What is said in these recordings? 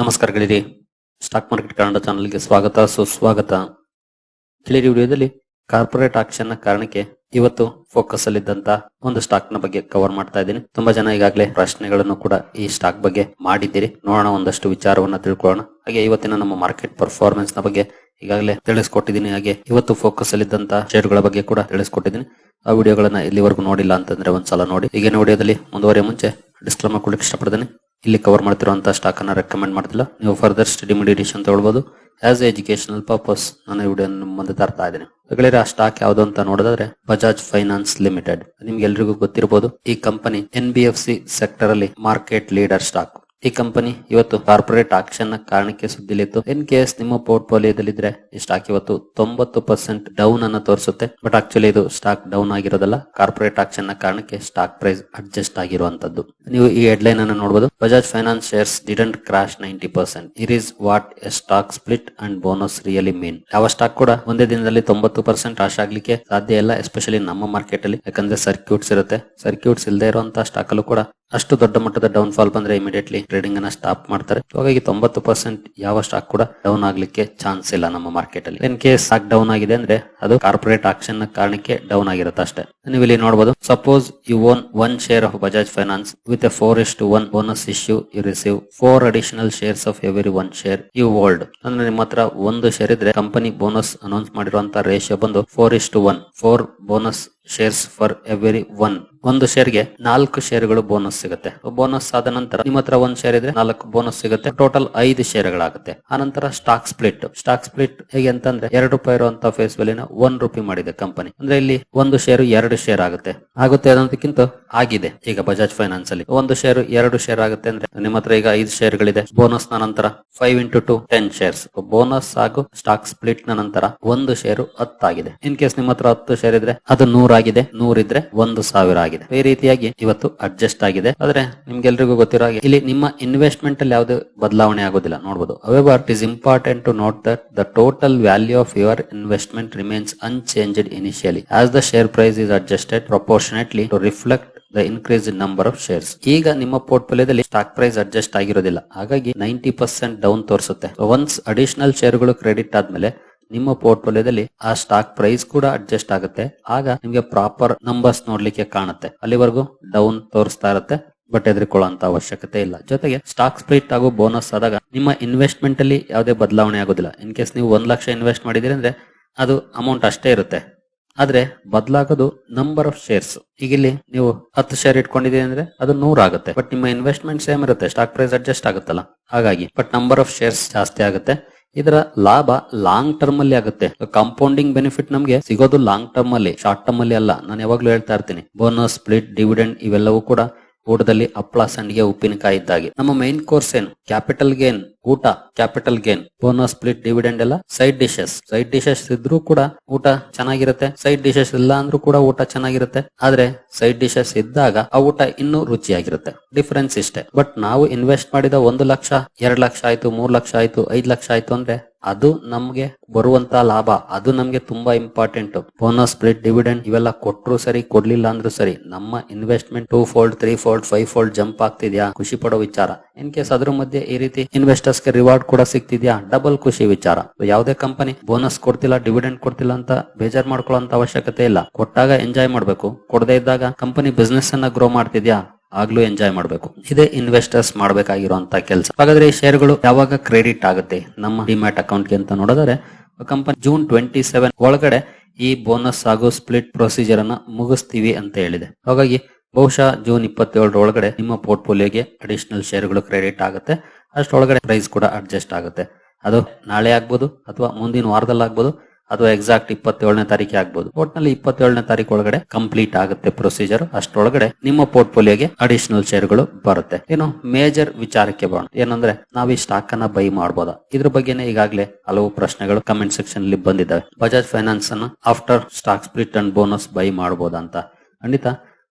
ನಮಸ್ಕಾರ ಗೆಳೆಯರಿ stock market Kannada ಚಾನಲ್ಗೆ ಸ್ವಾಗತ, ಸುಸ್ವಾಗತ. ಗೆಳೆಯರಿ ವಿಡಿಯೋದಲ್ಲಿ ಕಾರ್ಪೊರೇಟ್ ಆಕ್ಷನ್ನ ಕಾರಣಕ್ಕೆ ಇವತ್ತು ಫೋಕಸ್ ಅಲ್ಲಿದ್ದಂತ ಒಂದು ಸ್ಟಾಕ್ನ ಬಗ್ಗೆ ಕವರ್ ಮಾಡ್ತಾ ಇದ್ದೀನಿ. ತುಂಬಾ ಜನ ಈಗಾಗಲೇ ಪ್ರಶ್ನೆಗಳನ್ನು ಕೂಡ ಈ ಸ್ಟಾಕ್ ಬಗ್ಗೆ ಮಾಡಿದ್ದೀರಿ. ನೋಡೋಣ, ಒಂದಷ್ಟು ವಿಚಾರವನ್ನ ತಿಳ್ಕೊಳ್ಳೋಣ. ಹಾಗೆ ಇವತ್ತಿನ ನಮ್ಮ ಮಾರ್ಕೆಟ್ ಪರ್ಫಾರ್ಮೆನ್ಸ್ನ ಬಗ್ಗೆ ಈಗಾಗಲೇ ತಿಳಿಸ್ಕೊಟ್ಟಿದ್ದೀನಿ. ಹಾಗೆ ಇವತ್ತು ಫೋಕಸ್ ಅಲ್ಲಿದ್ದಂತ ಶೇರ್ಗಳ ಬಗ್ಗೆ ಕೂಡ ತಿಳಿಸ್ಕೊಟ್ಟಿದ್ದೀನಿ. ಆ ವಿಡಿಯೋಗಳನ್ನ ಇಲ್ಲಿವರೆಗೂ ನೋಡಿಲ್ಲ ಅಂತಂದ್ರೆ ಒಂದ್ಸಲ ನೋಡಿ. ಈಗಿನ ವಿಡಿಯೋದಲ್ಲಿ ಮುಂದುವರಿಯ ಮುಂಚೆ ಡಿಸ್ಕ್ಲೇಮರ್ ಕೊಡ್ಲಿಕ್ಕೆ ಇಷ್ಟಪಡ್ತೀನಿ. ಇಲ್ಲಿ ಕವರ್ ಮಾಡ್ತಿರುವಂತಹ ಸ್ಟಾಕ್ ಅನ್ನ ರೆಕಮೆಂಡ್ ಮಾಡ್ತಿಲ್ಲ. ನೀವು ಫರ್ದರ್ ಸ್ಟಡಿ ಮೆಡಿಟೇಷನ್ ತಗೊಳ್ಬಹುದು ಆಸ್ ಎಜುಕೇಶನಲ್ ಪರ್ಪಸ್ ನಾನು ಈ ವಿಡಿಯೋ ಮುಂದೆ ತರ್ತಾ ಇದ್ದೀನಿ. ಆ ಸ್ಟಾಕ್ ಯಾವ್ದು ಅಂತ ನೋಡೋದಾದ್ರೆ ಬಜಾಜ್ ಫೈನಾನ್ಸ್ ಲಿಮಿಟೆಡ್ ನಿಮ್ಗೆ ಎಲ್ರಿಗೂ ಗೊತ್ತಿರಬಹುದು ಈ company N B F C sector ಅಲ್ಲಿ ಮಾರ್ಕೆಟ್ ಲೀಡರ್ ಸ್ಟಾಕ್ ಈ ಕಂಪನಿ ಇವತ್ತು ಕಾರ್ಪೊರೇಟ್ ಆಕ್ಷನ್ನ ಕಾರಣಕ್ಕೆ ಸುದ್ದಿಲಿತ್ತು. ಇನ್ ಕೇಸ್ ನಿಮ್ಮ ಪೋರ್ಟ್ಫೋಲಿಯೋದಲ್ಲಿದ್ರೆ ಈ ಸ್ಟಾಕ್ ಇವತ್ತು ತೊಂಬತ್ತು ಪರ್ಸೆಂಟ್ ಡೌನ್ ಅನ್ನ ತೋರಿಸುತ್ತೆ. ಬಟ್ ಆಕ್ಚುಲಿ ಇದು ಸ್ಟಾಕ್ ಡೌನ್ ಆಗಿರೋದಲ್ಲ. ಕಾರ್ಪೊರೇಟ್ ಆಕ್ಷನ್ನ ಕಾರಣಕ್ಕೆ ಸ್ಟಾಕ್ ಪ್ರೈಸ್ ಅಡ್ಜಸ್ಟ್ ಆಗಿರುವಂತದ್ದು. ನೀವು ಈ ಹೆಡ್ಲೈನ್ ಅನ್ನು ನೋಡಬಹುದು Bajaj Finance shares didn't crash ninety percent it is what a stock split and bonus really mean ಯಾವ ಸ್ಟಾಕ್ ಕೂಡ ಒಂದೇ ದಿನದಲ್ಲಿ ತೊಂಬತ್ತು ಪರ್ಸೆಂಟ್ ರಾಶ್ ಆಗ್ಲಿಕ್ಕೆ ಸಾಧ್ಯ ಇಲ್ಲ ಎಸ್ಪೆಷಲಿ ನಮ್ಮ ಮಾರ್ಕೆಟ್ ಅಲ್ಲಿ. ಯಾಕಂದ್ರೆ ಸರ್ಕ್ಯೂಟ್ಸ್ ಇರುತ್ತೆ. ಸರ್ಕ್ಯೂಟ್ಸ್ ಇಲ್ಲದೆ ಇರುವಂತಹ ಸ್ಟಾಕ್ ಅಲ್ಲೂ ಕೂಡ ಅಷ್ಟು ದೊಡ್ಡ ಮಟ್ಟದ ಡೌನ್ ಫಾಲ್ ಬಂದ್ರೆ ಇಮಿಡಿಯೇಟ್ಲಿ ಟ್ರೇಡಿಂಗ್ ಅನ್ನ ಸ್ಟಾಪ್ ಮಾಡ್ತಾರೆ. ಹಾಗಾಗಿ ತೊಂಬತ್ತು ಪರ್ಸೆಂಟ್ ಯಾವ ಸ್ಟಾಕ್ ಕೂಡ ಡೌನ್ ಆಗ್ಲಿಕ್ಕೆ ಚಾನ್ಸ್ ಇಲ್ಲ ನಮ್ಮ ಮಾರ್ಕೆಟ್ ಅಲ್ಲಿ. ಇನ್ ಕೇಸ್ ಸ್ಟಾಕ್ ಡೌನ್ ಆಗಿದೆ ಅಂದ್ರೆ ಅದು ಕಾರ್ಪೊರೇಟ್ ಆಕ್ಷನ್ನ ಕಾರಣಕ್ಕೆ ಡೌನ್ ಆಗಿರುತ್ತೆ ಅಷ್ಟೇ. ನೀವು ಇಲ್ಲಿ ನೋಡಬಹುದು suppose you own one share of Bajaj Finance with a four is to one bonus issue you receive four additional shares of every one share you hold ಅಂದ್ರೆ ನಿಮ್ಮ ಹತ್ರ ಒಂದು ಶೇರ್ ಇದ್ರೆ ಕಂಪನಿ ಬೋನಸ್ ಅನೌನ್ಸ್ ಮಾಡಿರುವಂತಹ ratio ಬಂದು four is to one four bonus shares for every one ಒಂದು ಶೇರ್ಗೆ ನಾಲ್ಕು ಶೇರ್ಗಳು ಬೋನಸ್ ಸಿಗುತ್ತೆ. ಬೋನಸ್ ಆದ ನಂತರ ನಿಮ್ಮ ಹತ್ರ ಒಂದ್ ಶೇರ್ ಇದ್ರೆ ನಾಲ್ಕು ಬೋನಸ್ ಸಿಗುತ್ತೆ. ಟೋಟಲ್ ಐದು ಶೇರ್ಗಳಾಗುತ್ತೆ ಆನಂತರ ಸ್ಟಾಕ್ ಸ್ಪ್ಲಿಟ್ ಸ್ಟಾಕ್ ಸ್ಪ್ಲಿಟ್ ಹೇಗೆ ಅಂತಂದ್ರೆ ಎರಡು ರೂಪಾಯಿ ಇರುವಂತ ಫೇಸ್ ವ್ಯಾಲ್ಯೂನ ಒನ್ ರೂಪಿ ಮಾಡಿದೆ ಕಂಪನಿ ಅಂದ್ರೆ ಇಲ್ಲಿ ಒಂದು ಶೇರು ಎರಡು ಶೇರ್ ಆಗುತ್ತೆ. ಆಗುತ್ತೆ ಅನ್ನೋದಕ್ಕಿಂತ ಆಗಿದೆ. ಈಗ ಬಜಾಜ್ ಫೈನಾನ್ಸ್ ಅಲ್ಲಿ ಒಂದು ಶೇರ್ ಎರಡು ಶೇರ್ ಆಗುತ್ತೆ ಅಂದ್ರೆ ನಿಮ್ಮ ಹತ್ರ ಈಗ ಐದು ಶೇರ್ಗಳಿದೆ ಬೋನಸ್ನ ನಂತರ five into two ten shares bonus ಹಾಗೂ ಸ್ಟಾಕ್ ಸ್ಪ್ಲಿಟ್ ನಂತರ ಒಂದು ಶೇರು ಹತ್ತಾಗಿದೆ. ಇನ್ ಕೇಸ್ ನಿಮ್ಮ ಹತ್ರ ಹತ್ತು ಶೇರ್ ಇದ್ರೆ ಅದು ನೂರಾಗಿದೆ ನೂರಿದ್ರೆ ಒಂದು ಸಾವಿರ ಆಗಿದೆ. ಈ ರೀತಿಯಾಗಿ ಇವತ್ತು ಅಡ್ಜಸ್ಟ್ ಆಗಿದೆ. ಆದ್ರೆ ನಿಮ್ಗೆಲ್ರಿಗೂ ಗೊತ್ತಿರೋ ಹಾಗೆ ಇಲ್ಲಿ ನಿಮ್ಮ ಇನ್ವೆಸ್ಟ್ಮೆಂಟ್ ಅಲ್ಲಿ ಯಾವುದೇ ಬದಲಾವಣೆ ಆಗೋದಿಲ್ಲ. ನೋಡಬಹುದು however it is important to note that the total value of your investment remains unchanged initially as the share price is adjusted proportionately to reflect the increase in number of shares ಈಗ ನಿಮ್ಮ ಪೋರ್ಟ್ಫೋಲಿಯೋದಲ್ಲಿ stock price adjust ಆಗಿರೋದಿಲ್ಲ. ಹಾಗಾಗಿ ninety percent down ತೋರಿಸುತ್ತೆ. Once additional ಶೇರ್ಗಳು credit ಆದ್ಮೇಲೆ ನಿಮ್ಮ ಪೋರ್ಟ್ಫೋಲಿಯೋದಲ್ಲಿ ಆ ಸ್ಟಾಕ್ ಪ್ರೈಸ್ ಕೂಡ ಅಡ್ಜಸ್ಟ್ ಆಗುತ್ತೆ. ಆಗ ನಿಮಗೆ ಪ್ರಾಪರ್ ನಂಬರ್ಸ್ ನೋಡ್ಲಿಕ್ಕೆ ಕಾಣುತ್ತೆ. ಅಲ್ಲಿವರೆಗೂ ಡೌನ್ ತೋರಿಸ್ತಾ ಇರುತ್ತೆ, ಬಟ್ ಹೆದರಿಕೊಳ್ಳುವಂತ ಅವಶ್ಯಕತೆ ಇಲ್ಲ. ಜೊತೆಗೆ ಸ್ಟಾಕ್ ಸ್ಪ್ಲಿಟ್ ಹಾಗೂ ಬೋನಸ್ ಆದಾಗ ನಿಮ್ಮ ಇನ್ವೆಸ್ಟ್ಮೆಂಟ್ ಅಲ್ಲಿ ಯಾವುದೇ ಬದಲಾವಣೆ ಆಗೋದಿಲ್ಲ. ಇನ್ ಕೇಸ್ ನೀವು ಒಂದ್ ಲಕ್ಷ ಇನ್ವೆಸ್ಟ್ ಮಾಡಿದಿರಿ ಅಂದ್ರೆ ಅದು ಅಮೌಂಟ್ ಅಷ್ಟೇ ಇರುತ್ತೆ. ಆದ್ರೆ ಬದಲಾಗೋದು ನಂಬರ್ ಆಫ್ ಶೇರ್ಸ್. ಈಗ ಇಲ್ಲಿ ನೀವು ಹತ್ತು ಶೇರ್ ಇಟ್ಕೊಂಡಿದೀರಿ ಅಂದ್ರೆ ಅದು ನೂರ ಆಗುತ್ತೆ. ಬಟ್ ನಿಮ್ಮ ಇನ್ವೆಸ್ಟ್ಮೆಂಟ್ ಸೇಮ್ ಇರುತ್ತೆ. ಸ್ಟಾಕ್ ಪ್ರೈಸ್ ಅಡ್ಜಸ್ಟ್ ಆಗುತ್ತಲ್ಲ. ಹಾಗಾಗಿ ಬಟ್ ನಂಬರ್ ಆಫ್ ಶೇರ್ಸ್ ಜಾಸ್ತಿ ಆಗುತ್ತೆ. ಇದರ ಲಾಭ ಲಾಂಗ್ ಟರ್ಮ್ ಅಲ್ಲಿ ಆಗುತ್ತೆ. ಕಾಂಪೌಂಡಿಂಗ್ ಬೆನಿಫಿಟ್ ನಮಗೆ ಸಿಗೋದು ಲಾಂಗ್ ಟರ್ಮ್ ಅಲ್ಲಿ ಶಾರ್ಟ್ ಟರ್ಮ್ ಅಲ್ಲಿ ಅಲ್ಲ. ನಾನು ಯಾವಾಗ್ಲೂ ಹೇಳ್ತಾ ಇರ್ತೀನಿ ಬೋನಸ್ ಸ್ಪ್ಲಿಟ್ ಡಿವಿಡೆಂಡ್ ಇವೆಲ್ಲವೂ ಕೂಡ ಊಟದಲ್ಲಿ ಹಪ್ಪಳ ಸಂಡಿಗೆ ಉಪ್ಪಿನಕಾಯಿ ಇದ್ದಾಗೆ. ನಮ್ಮ ಮೈನ್ ಕೋರ್ಸ್ ಏನು? ಕ್ಯಾಪಿಟಲ್ ಗೇನ್ ಊಟ capital gain bonus split dividend ಎಲ್ಲ ಸೈಡ್ ಡಿಶಸ್ ಸೈಡ್ ಡಿಶಸ್ ಇದ್ರೂ ಕೂಡ ಊಟ ಚೆನ್ನಾಗಿರುತ್ತೆ. ಸೈಡ್ ಡಿಶಸ್ ಇಲ್ಲ ಅಂದ್ರೂ ಕೂಡ ಊಟ ಚೆನ್ನಾಗಿರುತ್ತೆ. ಆದ್ರೆ ಸೈಡ್ ಡಿಶಸ್ ಇದ್ದಾಗ ಆ ಊಟ ಇನ್ನೂ ರುಚಿಯಾಗಿರುತ್ತೆ. ಡಿಫರೆನ್ಸ್ ಇಷ್ಟೇ. ಬಟ್ ನಾವು ಇನ್ವೆಸ್ಟ್ ಮಾಡಿದ ಒಂದು ಲಕ್ಷ, ಎರಡು ಲಕ್ಷ ಆಯ್ತು, ಮೂರ್ ಲಕ್ಷ ಆಯ್ತು, ಐದ್ ಲಕ್ಷ ಆಯ್ತು ಅಂದ್ರೆ ಅದು ನಮ್ಗೆ ಬರುವಂತ ಲಾಭ, ಅದು ನಮ್ಗೆ ತುಂಬಾ ಇಂಪಾರ್ಟೆಂಟ್ ಬೋನಸ್ ಸ್ಪ್ಲಿಟ್ ಡಿವಿಡೆಂಡ್ ಇವೆಲ್ಲ ಕೊಟ್ರು ಸರಿ, ಕೊಡ್ಲಿಲ್ಲ ಅಂದ್ರೂ ಸರಿ, ನಮ್ಮ investment two fold three fold five fold jump ಆಗ್ತಿದ್ಯಾ? ಖುಷಿ ಪಡೋ ವಿಚಾರ. ಇನ್ ಕೇಸ್ ಅದ್ರ ಮಧ್ಯೆ ಈ ರೀತಿ ಇನ್ವೆಸ್ಟರ್ಸ್ಗೆ ರಿವಾರ್ಡ್ ಕೂಡ ಸಿಗ್ತಿದ್ಯಾ? ಡಬಲ್ ಖುಷಿ ವಿಚಾರ. ಯಾವುದೇ ಕಂಪನಿ ಬೋನಸ್ ಕೊಡ್ತಿಲ್ಲ ಡಿವಿಡೆಂಡ್ ಕೊಡ್ತಿಲ್ಲ ಅಂತ ಬೇಜಾರ್ ಮಾಡ್ಕೊಳ್ಳೋ ಅವಶ್ಯಕತೆ ಇಲ್ಲ. ಕೊಟ್ಟಾಗ ಎಂಜಾಯ್ ಮಾಡ್ಬೇಕು. ಕೊಡದೇ ಇದ್ದಾಗ ಕಂಪನಿ ಬಿಸ್ನೆಸ್ ಅನ್ನ ಗ್ರೋ ಮಾಡ್ತಿದ್ಯಾ? ಆಗ್ಲೂ ಎಂಜಾಯ್ ಮಾಡಬೇಕು. ಇದೇ ಇನ್ವೆಸ್ಟರ್ಸ್ ಮಾಡಬೇಕಾಗಿರುವಂತಹ ಕೆಲಸ. ಹಾಗಾದ್ರೆ ಶೇರ್ಗಳು ಯಾವಾಗ ಕ್ರೆಡಿಟ್ ಆಗುತ್ತೆ? ನಮ್ಮ ಡಿಮ್ಯಾಟ್ ಅಕೌಂಟ್ಗೆ ಅಂತ ನೋಡಿದ್ರೆ ಕಂಪನಿ ಜೂನ್ ಟ್ವೆಂಟಿ ಸೆವೆನ್ ಒಳಗಡೆ ಈ ಬೋನಸ್ ಹಾಗೂ ಸ್ಪ್ಲಿಟ್ ಪ್ರೊಸೀಜರ್ ಅನ್ನ ಮುಗಿಸ್ತೀವಿ ಅಂತ ಹೇಳಿದೆ. ಹಾಗಾಗಿ ಬಹುಶಃ ಜೂನ್ ಇಪ್ಪತ್ತೇಳರ ಒಳಗಡೆ ನಿಮ್ಮ ಪೋರ್ಟ್ಫೋಲಿಯೋಗೆ ಅಡಿಷನಲ್ ಶೇರ್ಗಳು ಕ್ರೆಡಿಟ್ ಆಗುತ್ತೆ. ಅಷ್ಟೊಳಗಡೆ ಪ್ರೈಸ್ ಕೂಡ ಅಡ್ಜಸ್ಟ್ ಆಗುತ್ತೆ. ಅದು ನಾಳೆ ಆಗ್ಬೋದು ಅಥವಾ ಮುಂದಿನ ವಾರದಲ್ಲಿ ಆಗ್ಬೋದು. ಅಥವಾ ಎಕ್ಸಾಕ್ಟ್ ಇಪ್ಪತ್ತೇಳನೇ ತಾರೀಕು ಆಗ್ಬೋದು. ಒಟ್ನಲ್ಲಿ ಇಪ್ಪತ್ತೇಳನೇ ತಾರೀಕು ಒಳಗಡೆ ಕಂಪ್ಲೀಟ್ ಆಗುತ್ತೆ ಪ್ರೊಸೀಜರ್ ಅಷ್ಟೊಳಗಡೆ ನಿಮ್ಮ ಪೋರ್ಟ್ಫೋಲಿಯೋಗೆ ಅಡಿಷನಲ್ ಶೇರ್ಗಳು ಬರುತ್ತೆ. ಏನು ಮೇಜರ್ ವಿಚಾರಕ್ಕೆ ಬರೋಣ. ಏನಂದ್ರೆ, ನಾವು ಈ ಸ್ಟಾಕ್ ಅನ್ನ ಬೈ ಮಾಡಬಹುದ ಇದ್ರ ಬಗ್ಗೆನೇ ಈಗಾಗಲೇ ಹಲವು ಪ್ರಶ್ನೆಗಳು ಕಮೆಂಟ್ ಸೆಕ್ಷನ್ ಅಲ್ಲಿ ಬಂದಿದ್ದಾವೆ. ಬಜಾಜ್ ಫೈನಾನ್ಸ್ ಅನ್ನ after stock split and bonus buy ಮಾಡಬಹುದಂತ ಖಂಡಿತ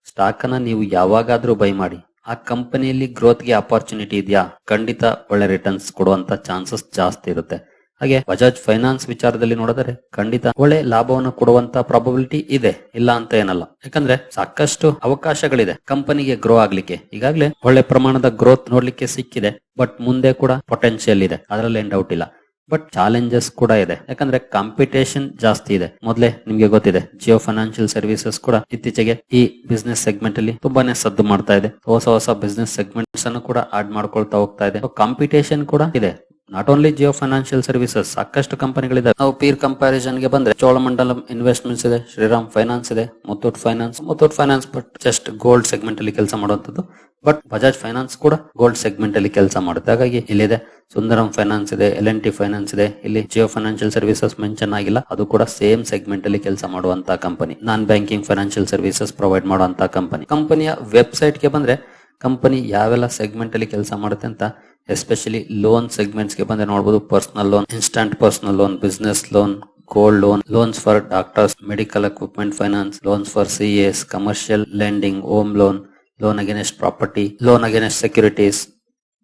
ಸ್ಟಾಕ್ ಅನ್ನ ನೀವು ಯಾವಾಗಾದ್ರೂ ಬೈ ಮಾಡಿ. ಆ ಕಂಪನಿಯಲ್ಲಿ ಗ್ರೋತ್ಗೆ ಅಪಾರ್ಚುನಿಟಿ ಇದೆಯಾ? ಖಂಡಿತ ಒಳ್ಳೆ ರಿಟರ್ನ್ಸ್ ಕೊಡುವಂತ ಚಾನ್ಸಸ್ ಜಾಸ್ತಿ ಇರುತ್ತೆ. ಹಾಗೆ ಬಜಾಜ್ ಫೈನಾನ್ಸ್ ವಿಚಾರದಲ್ಲಿ ನೋಡಿದರೆ ಖಂಡಿತ ಒಳ್ಳೆ ಲಾಭವನ್ನು ಕೊಡುವಂತ ಪ್ರಾಬಬಿಲಿಟಿ ಇದೆ. ಇಲ್ಲ ಅಂತ ಏನಲ್ಲ. ಯಾಕಂದ್ರೆ ಸಾಕಷ್ಟು ಅವಕಾಶಗಳಿದೆ ಕಂಪನಿಗೆ ಗ್ರೋ ಆಗ್ಲಿಕ್ಕೆ. ಈಗಾಗಲೇ ಒಳ್ಳೆ ಪ್ರಮಾಣದ ಗ್ರೋತ್ ನೋಡ್ಲಿಕ್ಕೆ ಸಿಕ್ಕಿದೆ. ಬಟ್ ಮುಂದೆ ಕೂಡ ಪೊಟೆನ್ಶಿಯಲ್ ಇದೆ. ಅದರಲ್ಲಿ ಏನ್ ಡೌಟ್ ಇಲ್ಲ. ಬಟ್ ಚಾಲೆಂಜಸ್ ಕೂಡ ಇದೆ. ಯಾಕಂದ್ರೆ ಕಾಂಪಿಟೇಷನ್ ಜಾಸ್ತಿ ಇದೆ. ಮೊದಲೇ ನಿಮ್ಗೆ ಗೊತ್ತಿದೆ ಜಿಯೋ ಫೈನಾನ್ಷಿಯಲ್ ಸರ್ವಿಸಸ್ ಕೂಡ ಇತ್ತೀಚೆಗೆ ಈ ಬಿಸ್ನೆಸ್ ಸೆಗ್ಮೆಂಟ್ ಅಲ್ಲಿ ತುಂಬಾನೇ ಸದ್ದು ಮಾಡ್ತಾ ಇದೆ. ಹೊಸ ಹೊಸ ಬಿಸ್ನೆಸ್ ಸೆಗ್ಮೆಂಟ್ಸ್ ಅನ್ನು ಕೂಡ ಆಡ್ ಮಾಡ್ಕೊಳ್ತಾ ಹೋಗ್ತಾ ಇದೆ. ಕಾಂಪಿಟೇಷನ್ ಕೂಡ ಇದೆ. Not only Jio Financial Services ಸಾಕಷ್ಟು ಕಂಪನಿಗಳಿದೆ ನಾವು ಪೀರ್ ಕಂಪ್ಯಾರಿಸನ್ಗೆ ಬಂದ್ರೆ ಚೋಳಮಂಡಲಂ ಇನ್ವೆಸ್ಟ್ಮೆಂಟ್ಸ್ ಇದೆ, ಶ್ರೀರಾಮ್ ಫೈನಾನ್ಸ್ ಇದೆ, Muthoot finance Muthoot finance but just gold segment ಅಲ್ಲಿ ಕೆಲಸ ಮಾಡುವಂತದ್ದು ಬಟ್ ಬಜಾಜ್ ಫೈನಾನ್ಸ್ ಕೂಡ ಗೋಲ್ಡ್ ಸೆಗ್ಮೆಂಟ್ ಅಲ್ಲಿ ಕೆಲಸ ಮಾಡುತ್ತೆ. ಹಾಗಾಗಿ ಇಲ್ಲಿದೆ ಸುಂದರಂ ಫೈನಾನ್ಸ್ ಇದೆ ಎಲ್ ಎನ್ ಟಿ ಫೈನಾನ್ಸ್ ಇದೆ. ಇಲ್ಲಿ ಜಿಯೋ ಫೈನಾನ್ಷಿಯಲ್ ಸರ್ವಿಸಸ್ ಮೆನ್ಷನ್ ಆಗಿಲ್ಲ. ಅದು ಕೂಡ ಸೇಮ್ ಸೆಗ್ಮೆಂಟ್ ಅಲ್ಲಿ ಕೆಲಸ ಮಾಡುವಂತಹ company non banking financial services provide ಮಾಡುವಂತಹ ಕಂಪನಿ ಕಂಪನಿಯ ವೆಬ್ಸೈಟ್ಗೆ ಬಂದ್ರೆ ಕಂಪನಿ ಯಾವೆಲ್ಲ ಸೆಗ್ಮೆಂಟ್ ಅಲ್ಲಿ ಕೆಲಸ ಮಾಡುತ್ತೆ ಅಂತ ಎಸ್ಪೆಷಲಿ ಲೋನ್ ಸೆಗ್ಮೆಂಟ್ಸ್ಗೆ ಬಂದ್ರೆ ನೋಡಬಹುದು personal loan instant personal loan business loan gold loan loans for doctors medical equipment finance loans for C S commercial lending home loan loan against property loan against securities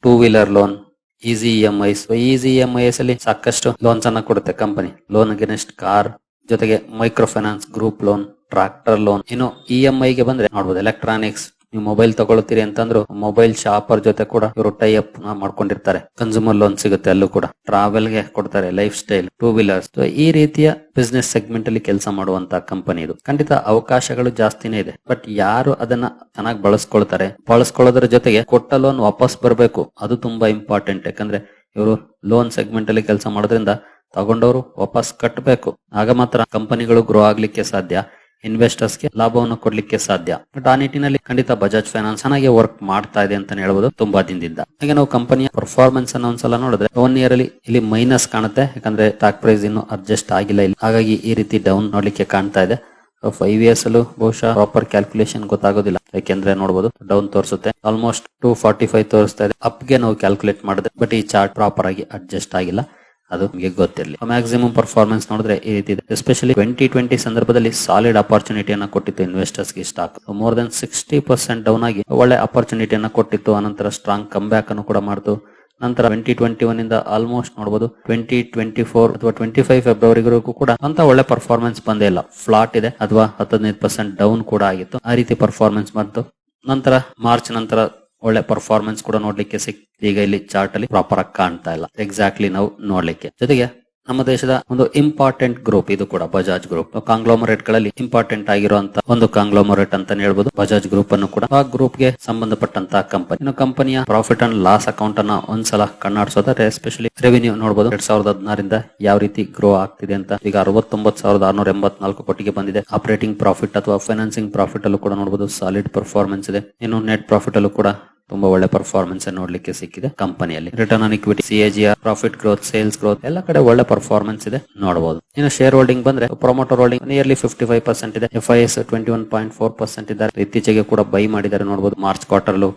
two wheeler loan easy E M I's easy M I's ಅಲ್ಲಿ ಸಾಕಷ್ಟು loans ಅನ್ನ ಕೊಡುತ್ತೆ company loan against car ಜೊತೆಗೆ micro finance group loan tractor loan ಇನ್ನು E M ಐಗೆ ಬಂದ್ರೆ ನೋಡಬಹುದು electronics ನೀವು ಮೊಬೈಲ್ ತಗೊಳ್ತೀರಿ ಅಂತಂದ್ರು ಮೊಬೈಲ್ ಶಾಪರ್ ಜೊತೆ ಕೂಡ ಇವರು ಟೈ ಅಪ್ ಮಾಡ್ಕೊಂಡಿರ್ತಾರೆ. ಕನ್ಸ್ಯೂಮರ್ ಲೋನ್ ಸಿಗುತ್ತೆ ಅಲ್ಲೂ ಕೂಡ. ಟ್ರಾವೆಲ್ಗೆ ಕೊಡ್ತಾರೆ ಲೈಫ್ ಸ್ಟೈಲ್ ಟೂ ವೀಲರ್ಸ್ ಈ ರೀತಿಯ ಬಿಸ್ನೆಸ್ ಸೆಗ್ಮೆಂಟ್ ಅಲ್ಲಿ ಕೆಲಸ ಮಾಡುವಂತ ಕಂಪನಿ ಇದು. ಖಂಡಿತ ಅವಕಾಶಗಳು ಜಾಸ್ತಿನೇ ಇದೆ. ಬಟ್ ಯಾರು ಅದನ್ನ ಚೆನ್ನಾಗಿ ಬಳಸ್ಕೊಳ್ತಾರೆ, ಬಳಸ್ಕೊಳ್ಳೋದ್ರ ಜೊತೆಗೆ ಕೊಟ್ಟ ಲೋನ್ ವಾಪಸ್ ಬರಬೇಕು. ಅದು ತುಂಬಾ ಇಂಪಾರ್ಟೆಂಟ್ ಯಾಕಂದ್ರೆ ಇವರು ಲೋನ್ ಸೆಗ್ಮೆಂಟ್ ಅಲ್ಲಿ ಕೆಲಸ ಮಾಡೋದ್ರಿಂದ ತಗೊಂಡವರು ವಾಪಸ್ ಕಟ್ಟಬೇಕು ಆಗ ಮಾತ್ರ ಕಂಪನಿಗಳು ಗ್ರೋ ಆಗ್ಲಿಕ್ಕೆ ಸಾಧ್ಯ. ಇನ್ವೆಸ್ಟರ್ಸ್ಗೆ ಲಾಭವನ್ನು ಕೊಡ್ಲಿಕ್ಕೆ ಸಾಧ್ಯ. ಬಟ್ ಆ ನಿಟ್ಟಿನಲ್ಲಿ ಖಂಡಿತ ಬಜಾಜ್ ಫೈನಾನ್ಸ್ ಚೆನ್ನಾಗಿ ವರ್ಕ್ ಮಾಡ್ತಾ ಇದೆ ಅಂತ ಹೇಳ್ಬೋದು ತುಂಬಾ ದಿನದಿಂದ. ಹಾಗೆ ನಾವು ಕಂಪನಿಯ ಪರ್ಫಾರ್ಮೆನ್ಸ್ ಅನ್ನ ಒಂದ್ಸಲ ನೋಡಿದ್ರೆ ಒನ್ ಇಯರ್ ಅಲ್ಲಿ ಇಲ್ಲಿ ಮೈನಸ್ ಕಾಣುತ್ತೆ. ಯಾಕಂದ್ರೆ ಸ್ಟಾಕ್ ಪ್ರೈಸ್ ಇನ್ನು ಅಡ್ಜಸ್ಟ್ ಆಗಿಲ್ಲ ಇಲ್ಲಿ. ಹಾಗಾಗಿ ಈ ರೀತಿ ಡೌನ್ ನೋಡ್ಲಿಕ್ಕೆ ಕಾಣ್ತಾ ಇದೆ. ಫೈವ್ ಇಯರ್ಸ್ ಅಲ್ಲೂ ಬಹುಶಃ ಪ್ರಾಪರ್ ಕ್ಯಾಲ್ಕುಲೇಷನ್ ಗೊತ್ತಾಗೋದಿಲ್ಲ. ಯಾಕೆಂದ್ರೆ ನೋಡಬಹುದು ಡೌನ್ ತೋರಿಸುತ್ತೆ. ಆಲ್ಮೋಸ್ಟ್ ಟೂ ಫಾರ್ಟಿ ಫೈವ್ ತೋರಿಸ್ತಾ ಇದೆ. ಅಪ್ಗೆ ನಾವು ಕ್ಯಾಲ್ಕುಲೇಟ್ ಮಾಡಿದ್ರೆ ಬಟ್ ಈ ಚಾರ್ಟ್ ಪ್ರಾಪರ್ ಆಗಿ ಅಡ್ಜಸ್ಟ್ ಆಗಿಲ್ಲ. ಅದು ನಿಮಗೆ ಗೊತ್ತಿರಲಿ. ಮ್ಯಾಕ್ಸಿಮಮ್ ಪರ್ಫಾರ್ಮೆನ್ಸ್ ನೋಡಿದ್ರೆ ಈ ರೀತಿ ಇದೆ. ಎಸ್ಪೆಷಲಿ ಟ್ವೆಂಟಿ ಟ್ವೆಂಟಿ ಸಂದರ್ಭದಲ್ಲಿ ಸಾಲಿಡ್ ಅಪರ್ಚುನಿಟಿಯನ್ನ ಕೊಟ್ಟಿತ್ತು ಇನ್ವೆಸ್ಟರ್ಸ್ಗೆ stock more than sixty percent down ಆಗಿ ಒಳ್ಳೆ ಅಪರ್ಚುನಿಟಿಯನ್ನ ಕೊಟ್ಟಿತ್ತು. ಅನಂತರ ಸ್ಟ್ರಾಂಗ್ ಕಮ್ ಬ್ಯಾಕ್ ಅನ್ನು ಕೂಡ ಮಾಡಿತು. ನಂತರ ಟ್ವೆಂಟಿ ಟ್ವೆಂಟಿ ಒನ್ ಇಂದ ಆಲ್ಮೋಸ್ಟ್ ನೋಡಬಹುದು ಟ್ವೆಂಟಿ ಟ್ವೆಂಟಿ ಫೋರ್ ಅಥವಾ ಟ್ವೆಂಟಿ ಫೈವ್ ಫೆಬ್ರವರಿವರೆಗೂ ಕೂಡ ಅಂತ ಒಳ್ಳೆ ಪರ್ಫಾರ್ಮೆನ್ಸ್ ಬಂದೇ ಇಲ್ಲ. ಫ್ಲಾಟ್ ಇದೆ ಅಥವಾ ಹದಿನೈದು ಪರ್ಸೆಂಟ್ ಡೌನ್ ಕೂಡ ಆಗಿತ್ತು. ಆ ರೀತಿ ಪರ್ಫಾರ್ಮೆನ್ಸ್ ಬಂತು. ನಂತರ ಮಾರ್ಚ್ ನಂತರ ಒಳ್ಳೆ ಪರ್ಫಾರ್ಮೆನ್ಸ್ ಕೂಡ ನೋಡ್ಲಿಕ್ಕೆ ಸಿಕ್ತು ಈಗ ಇಲ್ಲಿ ಚಾರ್ಟ್ ಅಲ್ಲಿ ಪ್ರಾಪರ್ ಆಗಿ ಕಾಣ್ತಾ ಇಲ್ಲ. ಎಕ್ಸಾಕ್ಟ್ಲಿ ನಾವು ನೋಡ್ಲಿಕ್ಕೆ. ಜೊತೆಗೆ ನಮ್ಮ ದೇಶದ ಒಂದು ಇಂಪಾರ್ಟೆಂಟ್ ಗ್ರೂಪ್ ಇದು ಕೂಡ ಬಜಾಜ್ ಗ್ರೂಪ್ ಕಾಂಗ್ಲೋಮರೇಟ್ಗಳಲ್ಲಿ ಇಂಪಾರ್ಟೆಂಟ್ ಆಗಿರುವಂತಹ ಒಂದು ಕಾಂಗ್ಲೋಮರೇಟ್ ಅಂತ ಹೇಳ್ಬೋದು. ಬಜಾಜ್ ಗ್ರೂಪ್ ಅನ್ನು ಕೂಡ ಆ ಗ್ರೂಪ್ಗೆ ಸಂಬಂಧಪಟ್ಟಂತ ಕಂಪನಿ ಇನ್ನು ಕಂಪನಿಯ ಪ್ರಾಫಿಟ್ ಅಂಡ್ ಲಾಸ್ ಅಕೌಂಟ್ ಅನ್ನ ಒಂದ್ಸಲ ಕಣ್ಣಾಡಿಸೋದಾದ್ರೆ ಎಸ್ಪೆಷಲಿ ರೆವಿನ್ಯೂ ನೋಡಬಹುದು ಎರಡ್ ಸಾವಿರದ ಹದಿನಾರಿಂದ ಯಾವ ರೀತಿ ಗ್ರೋ ಆಗ್ತಿದೆ ಅಂತ ಈಗ ಅರವತ್ತೊಂಬತ್ತು ಸಾವಿರದ ಆರ್ನೂರ ಎಂಬತ್ನಾಲ್ಕು ಕೋಟಿಗೆ ಬಂದಿದೆ. ಆಪರೇಟಿಂಗ್ ಪ್ರಾಫಿಟ್ ಅಥವಾ ಫೈನಾನ್ಸಿಂಗ್ ಪ್ರಾಫಿಟ್ ಅಲ್ಲೂ ಕೂಡ ನೋಡಬಹುದು ಸಾಲಿಡ್ ಪರ್ಫಾರ್ಮೆನ್ಸ್ ಇದೆ. ಇನ್ನು ನೆಟ್ ಪ್ರಾಫಿಟ್ ಅಲ್ಲೂ ಕೂಡ ತುಂಬಾ ಒಳ್ಳೆ ಪರ್ಫಾರ್ಮೆನ್ಸ್ ನೋಡ್ಲಿಕ್ಕೆ ಸಿಕ್ಕಿದೆ ಕಂಪನಿಯಲ್ಲಿ return on equity CAGR profit growth sales growth ಎಲ್ಲ ಕಡೆ ಒಳ್ಳೆ ಪರ್ಫಾರ್ಮೆನ್ಸ್ ಇದೆ ನೋಡಬಹುದು ಇನ್ನು ಶೇರ್ ಹೋಲ್ಡಿಂಗ್ ಬಂದ್ರೆ promoter holding nearly fifty five percent ಇದೆ. F I S twenty one point four percent ಇದ್ದಾರೆ. ಇತ್ತೀಚೆಗೆ ಕೂಡ ಬೈ ಮಾಡಿದ್ದಾರೆ ನೋಡಬಹುದು March quarterly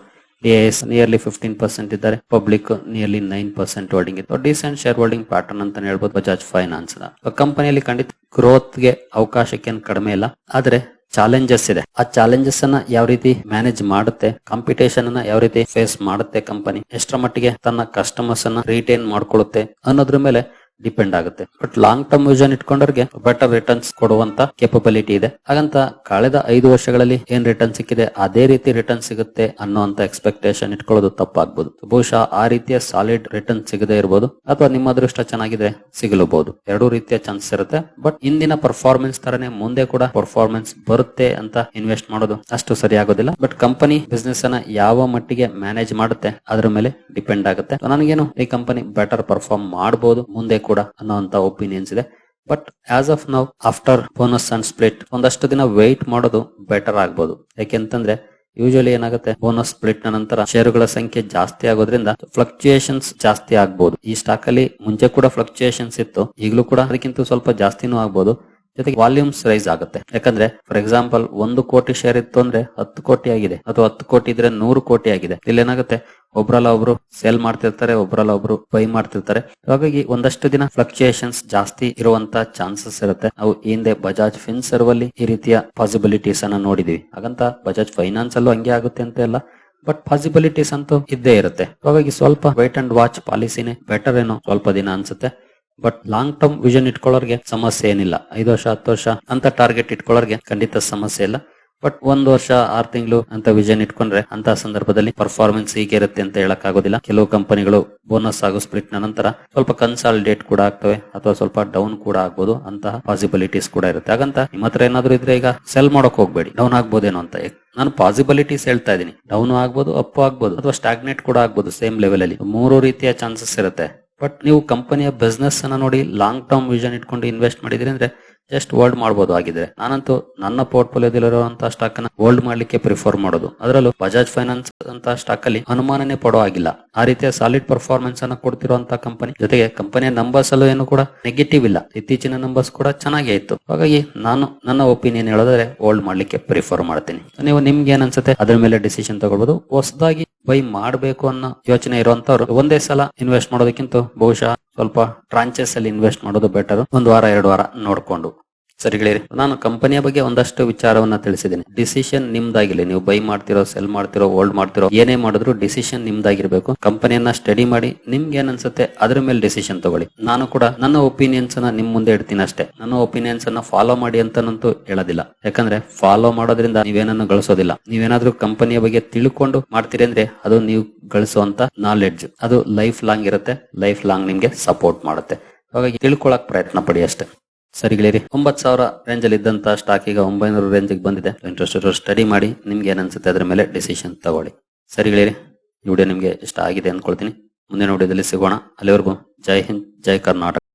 DS nearly fifteen percent ಇದ್ದಾರೆ. Public nearly nine percent holding ಇದೆ. ಡಿಸೆಂಟ್ ಶೇರ್ ಹೋಲ್ಡಿಂಗ್ ಪ್ಯಾಟರ್ನ್ ಅಂತ ಹೇಳ್ಬೋದು ಬಜಾಜ್ ಫೈನಾನ್ಸ್ ಕಂಪನಿಯಲ್ಲಿ ಖಂಡಿತ ಗ್ರೋತ್ಗೆ ಅವಕಾಶಕ್ಕೆ ಕಡಿಮೆ ಇಲ್ಲ. ಆದ್ರೆ ಚಾಲೆಂಜಸ್ ಇದೆ. ಆ ಚಾಲೆಂಜಸ್ ಅನ್ನ ಯಾವ ರೀತಿ ಮ್ಯಾನೇಜ್ ಮಾಡುತ್ತೆ ಕಾಂಪಿಟೇಷನ್ ಅನ್ನ ಯಾವ ರೀತಿ ಫೇಸ್ ಮಾಡುತ್ತೆ ಕಂಪನಿ ಎಷ್ಟರ ಮಟ್ಟಿಗೆ ತನ್ನ ಕಸ್ಟಮರ್ಸ್ ಅನ್ನ ರಿಟೈನ್ ಮಾಡ್ಕೊಳ್ಳುತ್ತೆ ಅನ್ನೋದ್ರ ಮೇಲೆ ಡಿಪೆಂಡ್ ಆಗುತ್ತೆ. ಬಟ್ ಲಾಂಗ್ ಟರ್ಮ್ ವಿಷನ್ ಇಟ್ಕೊಂಡವ್ರಿಗೆ ಬೆಟರ್ ರಿಟರ್ನ್ಸ್ ಕೊಡುವಂತ ಕೆಪಬಿಲಿಟಿ ಇದೆ. ಹಾಗಂತ ಕಳೆದ ಐದು ವರ್ಷಗಳಲ್ಲಿ ಏನ್ ರಿಟರ್ನ್ ಸಿಕ್ಕಿದೆ? ಅದೇ ರೀತಿ ರಿಟರ್ನ್ ಸಿಗುತ್ತೆ ಅನ್ನುವಂತ ಎಕ್ಸ್ಪೆಕ್ಟೇಷನ್ ಇಟ್ಕೊಳ್ಳೋದು ತಪ್ಪಾಗ್ಬೋದು. ಬಹುಶಃ ಆ ರೀತಿಯ ಸಾಲಿಡ್ ರಿಟರ್ನ್ ಸಿಗದೆ ಇರಬಹುದು ಅಥವಾ ನಿಮ್ಮ ಅದೃಷ್ಟ ಚೆನ್ನಾಗಿದೆ ಸಿಗಲೂಬಹುದು ಎರಡೂ ರೀತಿಯ ಚಾನ್ಸಸ್ ಇರುತ್ತೆ. ಬಟ್ ಇಂದಿನ ಪರ್ಫಾರ್ಮೆನ್ಸ್ ತರನೇ ಮುಂದೆ ಕೂಡ ಪರ್ಫಾರ್ಮೆನ್ಸ್ ಬರುತ್ತೆ ಅಂತ ಇನ್ವೆಸ್ಟ್ ಮಾಡೋದು ಅಷ್ಟು ಸರಿ ಆಗೋದಿಲ್ಲ. ಬಟ್ ಕಂಪನಿ ಬಿಸ್ನೆಸ್ ಅನ್ನ ಯಾವ ಮಟ್ಟಿಗೆ ಮ್ಯಾನೇಜ್ ಮಾಡುತ್ತೆ? ಅದ್ರ ಮೇಲೆ ಡಿಪೆಂಡ್ ಆಗುತ್ತೆ. ನನಗೇನು ಈ ಕಂಪನಿ ಬೆಟರ್ ಪರ್ಫಾರ್ಮ್ ಮಾಡಬಹುದು ಮುಂದೆ ಕೂಡ ಅನ್ನೋಂತ ಒಪಿನಿಯನ್ಸ್ ಇದೆ. But as of now after bonus and split ಒಂದಷ್ಟು ದಿನ ವೆಯ್ಟ್ ಮಾಡೋದು ಬೆಟರ್ ಆಗ್ಬೋದು. ಯಾಕೆಂತಂದ್ರೆ ಯೂಶಲಿ ಏನಾಗುತ್ತೆ ಬೋನಸ್ ಸ್ಪ್ಲಿಟ್ನ ನಂತರ ಶೇರುಗಳ ಸಂಖ್ಯೆ ಜಾಸ್ತಿ ಆಗೋದ್ರಿಂದ ಫ್ಲಕ್ಚುಯೇಷನ್ಸ್ ಜಾಸ್ತಿ ಆಗ್ಬಹುದು ಈ ಸ್ಟಾಕ್ ಅಲ್ಲಿ ಮುಂಚೆ ಕೂಡ ಫ್ಲಕ್ಚುಯೇಷನ್ಸ್ ಇತ್ತು, ಈಗಲೂ ಕೂಡ ಅದಕ್ಕಿಂತ ಸ್ವಲ್ಪ ಜಾಸ್ತಿನೂ ಆಗ್ಬೋದು. ಜೊತೆಗೆ ವಾಲ್ಯೂಮ್ಸ್ ರೈಸ್ ಆಗುತ್ತೆ. ಯಾಕಂದ್ರೆ ಫಾರ್ ಎಕ್ಸಾಂಪಲ್ ಒಂದು ಕೋಟಿ ಶೇರ್ ಇತ್ತು ಅಂದ್ರೆ ಹತ್ತು ಕೋಟಿ ಆಗಿದೆ. ಅಥವಾ ಹತ್ತು ಕೋಟಿ ಇದ್ರೆ ನೂರು ಕೋಟಿ ಆಗಿದೆ. ಇಲ್ಲಿ ಏನಾಗುತ್ತೆ? ಒಬ್ರಲ್ಲ ಒಬ್ರು ಸೇಲ್ ಮಾಡ್ತಿರ್ತಾರೆ, ಒಬ್ರಲ್ಲ ಒಬ್ರು ಬೈ ಮಾಡ್ತಿರ್ತಾರೆ. ಹಾಗಾಗಿ ಒಂದಷ್ಟು ದಿನ ಫ್ಲಕ್ಚುಯೇಷನ್ಸ್ ಜಾಸ್ತಿ ಇರುವಂತ ಚಾನ್ಸಸ್ ಇರುತ್ತೆ. ನಾವು ಹಿಂದೆ ಬಜಾಜ್ ಫಿನ್ಸರ್ವ್ ಅಲ್ಲಿ ಈ ರೀತಿಯ ಪಾಸಿಬಿಲಿಟೀಸ್ ಅನ್ನ ನೋಡಿದೀವಿ. ಹಾಗಂತ ಬಜಾಜ್ ಫೈನಾನ್ಸ್ ಅಲ್ಲೂ ಹಂಗೆ ಆಗುತ್ತೆ ಅಂತ ಎಲ್ಲ ಬಟ್ ಪಾಸಿಬಿಲಿಟೀಸ್ ಅಂತೂ ಇದ್ದೇ ಇರುತ್ತೆ. ಹಾಗಾಗಿ ಸ್ವಲ್ಪ ವೈಟ್ ಅಂಡ್ ವಾಚ್ ಪಾಲಿಸಿನೇ ಬೆಟರ್ ಏನೋ ಸ್ವಲ್ಪ ದಿನ ಅನ್ಸುತ್ತೆ. ಬಟ್ ಲಾಂಗ್ ಟರ್ಮ್ ವಿಷನ್ ಇಟ್ಕೊಳ್ಳೋರ್ಗೆ ಸಮಸ್ಯೆ ಏನಿಲ್ಲ. ಐದು ವರ್ಷ, ಹತ್ತು ವರ್ಷ ಅಂತ ಟಾರ್ಗೆಟ್ ಇಟ್ಕೊಳ್ಳೋರ್ಗೆ ಖಂಡಿತ ಸಮಸ್ಯೆ ಇಲ್ಲ. ಬಟ್ ಒಂದ್ ವರ್ಷ, ಆರ್ ತಿಂಗಳು ಅಂತ ವಿಷನ್ ಇಟ್ಕೊಂಡ್ರೆ ಅಂತ ಸಂದರ್ಭದಲ್ಲಿ ಪರ್ಫಾರ್ಮೆನ್ಸ್ ಹೀಗೆ ಇರುತ್ತೆ ಅಂತ ಹೇಳಕ್ ಆಗೋದಿಲ್ಲ ಕೆಲವು ಕಂಪನಿಗಳು ಬೋನಸ್ ಹಾಗೂ ಸ್ಪ್ಲಿಟ್ನ ನಂತರ ಸ್ವಲ್ಪ ಕನ್ಸಾಲಿಡೇಟ್ ಕೂಡ ಆಗ್ತವೆ ಅಥವಾ ಸ್ವಲ್ಪ ಡೌನ್ ಕೂಡ ಆಗ್ಬೋದು. ಅಂತಹ ಪಾಸಿಬಿಲಿಟೀಸ್ ಕೂಡ ಇರುತ್ತೆ. ಹಾಗಂತ ನಿಮ್ಮ ಹತ್ರ ಏನಾದ್ರು ಇದ್ರೆ ಈಗ ಸೆಲ್ ಮಾಡೋಕೆ ಹೋಗ್ಬೇಡಿ. ಡೌನ್ ಆಗ್ಬೋದೇನೋ ಅಂತ. ನಾನು ಪಾಸಿಬಿಲಿಟೀಸ್ ಹೇಳ್ತಾ ಇದ್ದೀನಿ. ಡೌನ್ ಆಗ್ಬೋದು ಅಪ್ ಆಗ್ಬೋದು, ಅಥವಾ ಸ್ಟಾಗ್ನೇಟ್ ಕೂಡ ಆಗ್ಬೋದು ಸೇಮ್ ಲೆವೆಲ್ ಅಲ್ಲಿ. ಮೂರು ರೀತಿಯ ಚಾನ್ಸಸ್ ಇರುತ್ತೆ. ಬಟ್ ನೀವು ಕಂಪನಿಯ ಬಿಸ್ನೆಸ್ ಅನ್ನ ನೋಡಿ ಲಾಂಗ್ ಟರ್ಮ್ ವಿಷನ್ ಇಟ್ಕೊಂಡು ಇನ್ವೆಸ್ಟ್ ಮಾಡಿದ್ರಿ ಅಂದ್ರೆ ಜಸ್ಟ್ ಹೋಲ್ಡ್ ಮಾಡಬಹುದು ಆಗಿದ್ರೆ ನಾನಂತೂ ನನ್ನ ಪೋರ್ಟ್ಫೋಲಿಯೋದಲ್ಲಿರುವಂತಹ ಸ್ಟಾಕ್ ಅನ್ನ ಹೋಲ್ಡ್ ಮಾಡ್ಲಿಕ್ಕೆ ಪ್ರಿಫರ್ ಮಾಡೋದು. ಅದರಲ್ಲೂ ಬಜಾಜ್ ಫೈನಾನ್ಸ್ ಅಂತ ಸ್ಟಾಕ್ ಅಲ್ಲಿ ಅನುಮಾನನೇ ಪಡೋ ಆಗಿಲ್ಲ ಆ ರೀತಿಯ ಸಾಲಿಡ್ ಪರ್ಫಾರ್ಮೆನ್ಸ್ ಅನ್ನ ಕೊಡ್ತಿರುವಂತಹ ಕಂಪನಿ ಜೊತೆಗೆ ಕಂಪನಿಯ ನಂಬರ್ಸ್ ಅಲ್ಲೂ ಏನು ಕೂಡ ನೆಗೆಟಿವ್ ಇಲ್ಲ. ಇತ್ತೀಚಿನ ನಂಬರ್ಸ್ ಕೂಡ ಚೆನ್ನಾಗೇ ಇತ್ತು. ಹಾಗಾಗಿ ನಾನು ನನ್ನ ಒಪಿನಿಯನ್ ಹೇಳಿದ್ರೆ ಹೋಲ್ಡ್ ಮಾಡ್ಲಿಕ್ಕೆ ಪ್ರಿಫರ್ ಮಾಡ್ತೀನಿ. ನೀವು ನಿಮ್ಗೆ ಏನ್ ಅನ್ಸುತ್ತೆ? ಅದ್ರ ಮೇಲೆ ಡಿಸಿಷನ್ ತಗೊಳ್ಬಹುದು ಹೊಸದಾಗಿ ಬೈ ಮಾಡಬೇಕು ಅನ್ನೋ ಯೋಚನೆ ಇರುವಂತವ್ರು ಒಂದೇ ಸಲ ಇನ್ವೆಸ್ಟ್ ಮಾಡೋದಕ್ಕಿಂತ ಬಹುಶಃ ಸ್ವಲ್ಪ ಟ್ರಾಂಚಸ್ ಅಲ್ಲಿ ಇನ್ವೆಸ್ಟ್ ಮಾಡೋದು ಬೆಟರ್ ಒಂದು ವಾರ, ಎರಡು ವಾರ ನೋಡ್ಕೊಂಡು. ಸರಿ ಗೆಳೆಯರಿ ನಾನು ಕಂಪನಿಯ ಬಗ್ಗೆ ಒಂದಷ್ಟು ವಿಚಾರವನ್ನ ತಿಳಿಸಿದ್ದೀನಿ. ಡಿಸಿಷನ್ ನಿಮ್ದಾಗಿಲ್ಲ ನೀವು ಬೈ ಮಾಡ್ತಿರೋ, ಸೆಲ್ ಮಾಡ್ತಿರೋ, ಹೋಲ್ಡ್ ಮಾಡ್ತಿರೋ, ಏನೇ ಮಾಡಿದ್ರು ಡಿಸಿಷನ್ ನಿಮ್ದಾಗಿರ್ಬೇಕು. ಕಂಪನಿಯನ್ನ ಸ್ಟಡಿ ಮಾಡಿ ನಿಮ್ಗೆ ಏನ್ ಅನ್ಸುತ್ತೆ ಅದ್ರ ಮೇಲೆ ಡಿಸಿಷನ್ ತಗೊಳ್ಳಿ. ನಾನು ಕೂಡ ನನ್ನ ಒಪಿನಿಯನ್ಸ್ ಅನ್ನ ನಿಮ್ ಮುಂದೆ ಇಡ್ತೀನಿ ಅಷ್ಟೇ. ನನ್ನ ಒಪಿನಿಯನ್ಸ್ ಅನ್ನ ಫಾಲೋ ಮಾಡಿ ಅಂತನಂತೂ ಹೇಳೋದಿಲ್ಲ. ಯಾಕಂದ್ರೆ ಫಾಲೋ ಮಾಡೋದ್ರಿಂದ ನೀವೇನನ್ನು ಗಳಿಸೋದಿಲ್ಲ. ನೀವೇನಾದ್ರೂ ಕಂಪನಿಯ ಬಗ್ಗೆ ತಿಳ್ಕೊಂಡು ಮಾಡ್ತೀರಿ ಅಂದ್ರೆ ಅದು ನೀವು ಗಳಿಸುವಂತ ನಾಲೆಡ್ಜ್ ಅದು ಲೈಫ್ ಲಾಂಗ್ ಇರುತ್ತೆ. ಲೈಫ್ ಲಾಂಗ್ ನಿಮ್ಗೆ ಸಪೋರ್ಟ್ ಮಾಡುತ್ತೆ. ಹಾಗಾಗಿ ತಿಳ್ಕೊಳಕ್ ಪ್ರಯತ್ನ ಪಡಿ ಅಷ್ಟೇ. ಸರಿ ಗೆಳೆಯರಿ ಒಂಬತ್ ಸಾವಿರ ರೇಂಜ್ ಅಲ್ಲಿ ಇದ್ದಂತ ಸ್ಟಾಕ್ ಈಗ ಒಂಬೈನೂರು ರೇಂಜ್ ಬಂದಿದೆ. ಇಂಟ್ರೆಸ್ಟ್ ಇರೋ ಸ್ಟಡಿ ಮಾಡಿ, ನಿಮ್ಗೆ ಏನನ್ಸುತ್ತೆ ಅದ್ರ ಮೇಲೆ ಡಿಸಿಷನ್ ತಗೊಳ್ಳಿ. ಸರಿ ಗೆಳೆಯರಿ, ಈ ವಿಡಿಯೋ ನಿಮ್ಗೆ ಇಷ್ಟ ಆಗಿದೆ ಅನ್ಕೊಳ್ತೀನಿ. ಮುಂದಿನ ವಿಡಿಯೋದಲ್ಲಿ ಸಿಗೋಣ. ಅಲ್ಲಿವರೆಗೂ ಜೈ ಹಿಂದ್, ಜೈ ಕರ್ನಾಟಕ.